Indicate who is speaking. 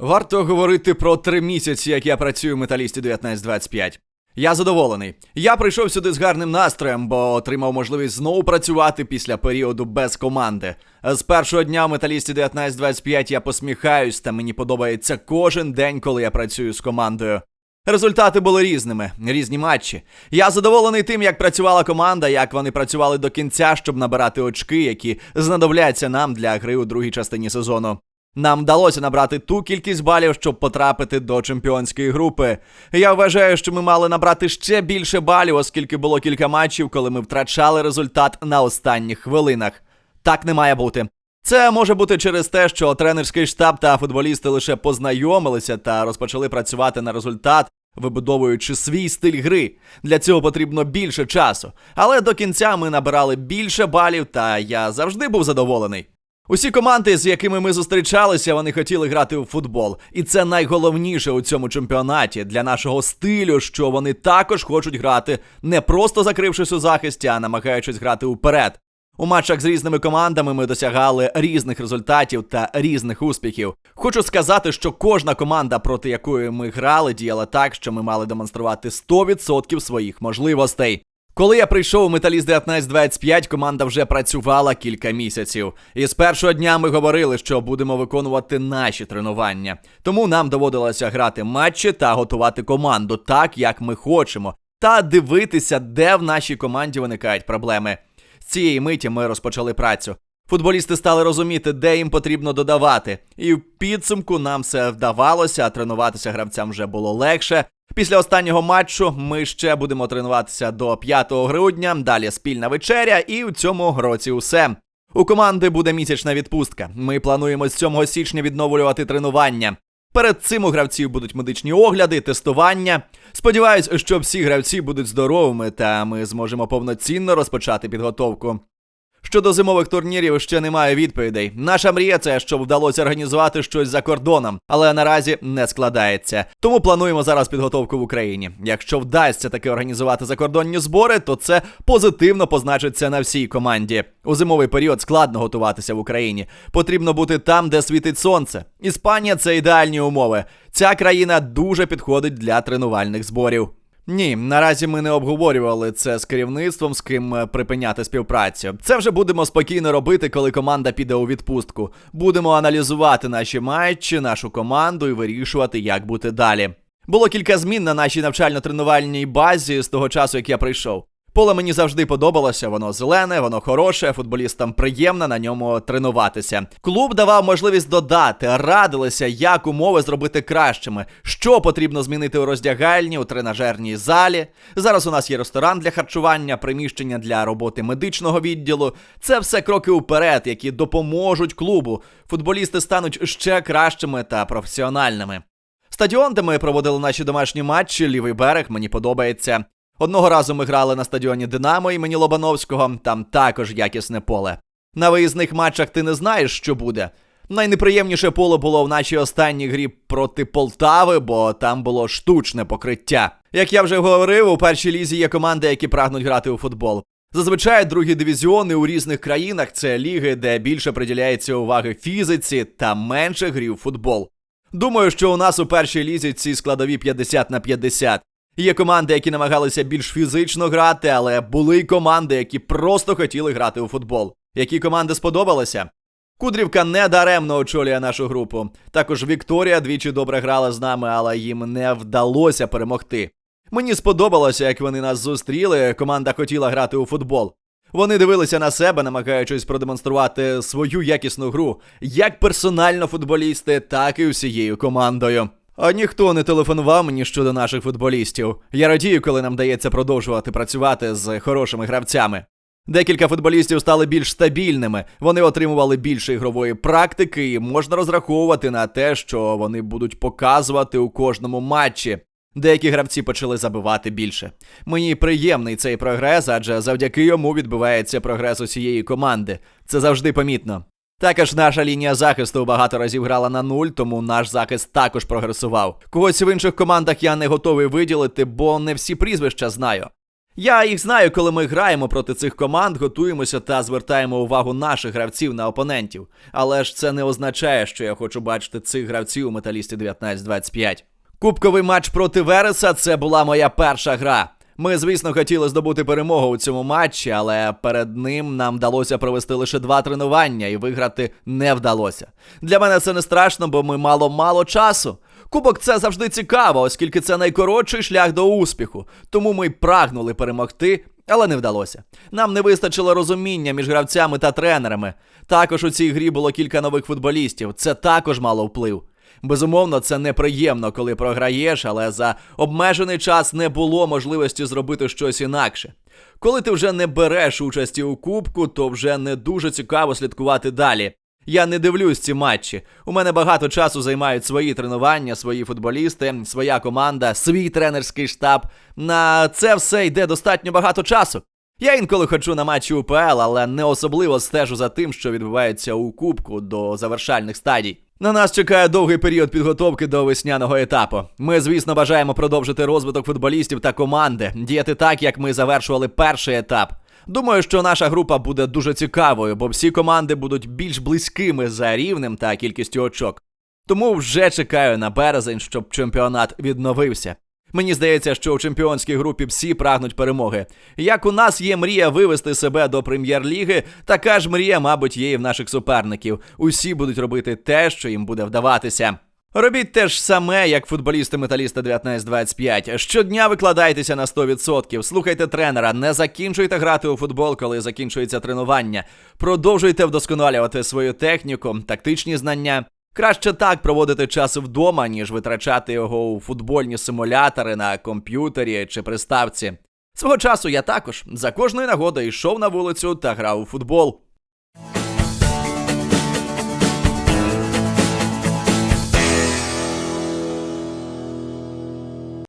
Speaker 1: Варто говорити про три місяці, як я працюю в металісті 1925. Я задоволений. Я прийшов сюди з гарним настроєм, бо отримав можливість знову працювати після періоду без команди. З першого дня в металісті 1925 я посміхаюсь, та мені подобається кожен день, коли я працюю з командою. Результати були різними, різні матчі. Я задоволений тим, як працювала команда, як вони працювали до кінця, щоб набирати очки, які знадобляться нам для гри у другій частині сезону. Нам вдалося набрати ту кількість балів, щоб потрапити до чемпіонської групи. Я вважаю, що ми мали набрати ще більше балів, оскільки було кілька матчів, коли ми втрачали результат на останніх хвилинах. Так не має бути. Це може бути через те, що тренерський штаб та футболісти лише познайомилися та розпочали працювати на результат, вибудовуючи свій стиль гри. Для цього потрібно більше часу. Але до кінця ми набирали більше балів, та я завжди був задоволений. Усі команди, з якими ми зустрічалися, вони хотіли грати у футбол. І це найголовніше у цьому чемпіонаті для нашого стилю, що вони також хочуть грати, не просто закрившись у захисті, а намагаючись грати уперед. У матчах з різними командами ми досягали різних результатів та різних успіхів. Хочу сказати, що кожна команда, проти якої ми грали, діяла так, що ми мали демонструвати 100% своїх можливостей. Коли я прийшов у Металіст 1925, команда вже працювала кілька місяців. І з першого дня ми говорили, що будемо виконувати наші тренування. Тому нам доводилося грати матчі та готувати команду так, як ми хочемо, та дивитися, де в нашій команді виникають проблеми. З цієї миті ми розпочали працю. Футболісти стали розуміти, де їм потрібно додавати, і в підсумку нам все вдавалося, а тренуватися гравцям вже було легше. Після останнього матчу ми ще будемо тренуватися до 5 грудня, далі спільна вечеря, і у цьому році усе. У команди буде місячна відпустка. Ми плануємо з 7 січня відновлювати тренування. Перед цим у гравців будуть медичні огляди, тестування. Сподіваюсь, що всі гравці будуть здоровими, та ми зможемо повноцінно розпочати підготовку. Щодо зимових турнірів ще немає відповідей. Наша мрія це, щоб вдалося організувати щось за кордоном, але наразі не складається. Тому плануємо зараз підготовку в Україні. Якщо вдасться таки організувати закордонні збори, то це позитивно позначиться на всій команді. У зимовий період складно готуватися в Україні. Потрібно бути там, де світить сонце. Іспанія це ідеальні умови. Ця країна дуже підходить для тренувальних зборів. Ні, наразі ми не обговорювали це з керівництвом, з ким е, припиняти співпрацю. Це вже будемо спокійно робити, коли команда піде у відпустку. Будемо аналізувати наші матчі, нашу команду і вирішувати, як бути далі. Було кілька змін на нашій навчально-тренувальній базі з того часу, як я прийшов. Поле мені завжди подобалося, воно зелене, воно хороше, футболістам приємно на ньому тренуватися. Клуб давав можливість додати, радилися, як умови зробити кращими, що потрібно змінити у роздягальні, у тренажерній залі. Зараз у нас є ресторан для харчування, приміщення для роботи медичного відділу. Це все кроки уперед, які допоможуть клубу. Футболісти стануть ще кращими та професіональними. Стадіон, де ми проводили наші домашні матчі, лівий берег, мені подобається. Одного разу ми грали на стадіоні Динамо імені Лобановського, там також якісне поле. На виїзних матчах ти не знаєш, що буде. Найнеприємніше поле було в нашій останній грі проти Полтави, бо там було штучне покриття. Як я вже говорив, у першій лізі є команди, які прагнуть грати у футбол. Зазвичай другі дивізіони у різних країнах це ліги, де більше приділяється уваги фізиці та менше грі у футбол. Думаю, що у нас у першій лізі ці складові 50 на 50. Є команди, які намагалися більш фізично грати, але були й команди, які просто хотіли грати у футбол. Які команди сподобалися? Кудрівка не даремно очолює нашу групу. Також Вікторія двічі добре грала з нами, але їм не вдалося перемогти. Мені сподобалося, як вони нас зустріли. Команда хотіла грати у футбол. Вони дивилися на себе, намагаючись продемонструвати свою якісну гру, як персонально футболісти, так і усією командою. А ніхто не телефонував мені щодо наших футболістів. Я радію, коли нам дається продовжувати працювати з хорошими гравцями. Декілька футболістів стали більш стабільними, вони отримували більше ігрової практики, і можна розраховувати на те, що вони будуть показувати у кожному матчі. Деякі гравці почали забивати більше. Мені приємний цей прогрес, адже завдяки йому відбувається прогрес усієї команди. Це завжди помітно. Також наша лінія захисту багато разів грала на нуль, тому наш захист також прогресував. Когось в інших командах я не готовий виділити, бо не всі прізвища знаю. Я їх знаю, коли ми граємо проти цих команд, готуємося та звертаємо увагу наших гравців на опонентів. Але ж це не означає, що я хочу бачити цих гравців у металісті 19-25. Кубковий матч проти Вереса це була моя перша гра. Ми, звісно, хотіли здобути перемогу у цьому матчі, але перед ним нам вдалося провести лише два тренування і виграти не вдалося. Для мене це не страшно, бо ми мало мало часу. Кубок це завжди цікаво, оскільки це найкоротший шлях до успіху. Тому ми й прагнули перемогти, але не вдалося. Нам не вистачило розуміння між гравцями та тренерами. Також у цій грі було кілька нових футболістів. Це також мало вплив. Безумовно, це неприємно, коли програєш, але за обмежений час не було можливості зробити щось інакше. Коли ти вже не береш участі у кубку, то вже не дуже цікаво слідкувати далі. Я не дивлюсь ці матчі. У мене багато часу займають свої тренування, свої футболісти, своя команда, свій тренерський штаб. На це все йде достатньо багато часу. Я інколи ходжу на матчі УПЛ, але не особливо стежу за тим, що відбувається у кубку до завершальних стадій. На нас чекає довгий період підготовки до весняного етапу. Ми, звісно, бажаємо продовжити розвиток футболістів та команди, діяти так, як ми завершували перший етап. Думаю, що наша група буде дуже цікавою, бо всі команди будуть більш близькими за рівнем та кількістю очок. Тому вже чекаю на березень, щоб чемпіонат відновився. Мені здається, що у чемпіонській групі всі прагнуть перемоги. Як у нас є мрія вивести себе до прем'єр-ліги, така ж мрія, мабуть, є і в наших суперників. Усі будуть робити те, що їм буде вдаватися. Робіть те ж саме, як футболісти металіста 1925. Щодня викладайтеся на 100%, слухайте тренера, не закінчуйте грати у футбол, коли закінчується тренування. Продовжуйте вдосконалювати свою техніку, тактичні знання. Краще так проводити час вдома, ніж витрачати його у футбольні симулятори на комп'ютері чи приставці. Свого часу я також за кожної нагоди йшов на вулицю та грав у футбол.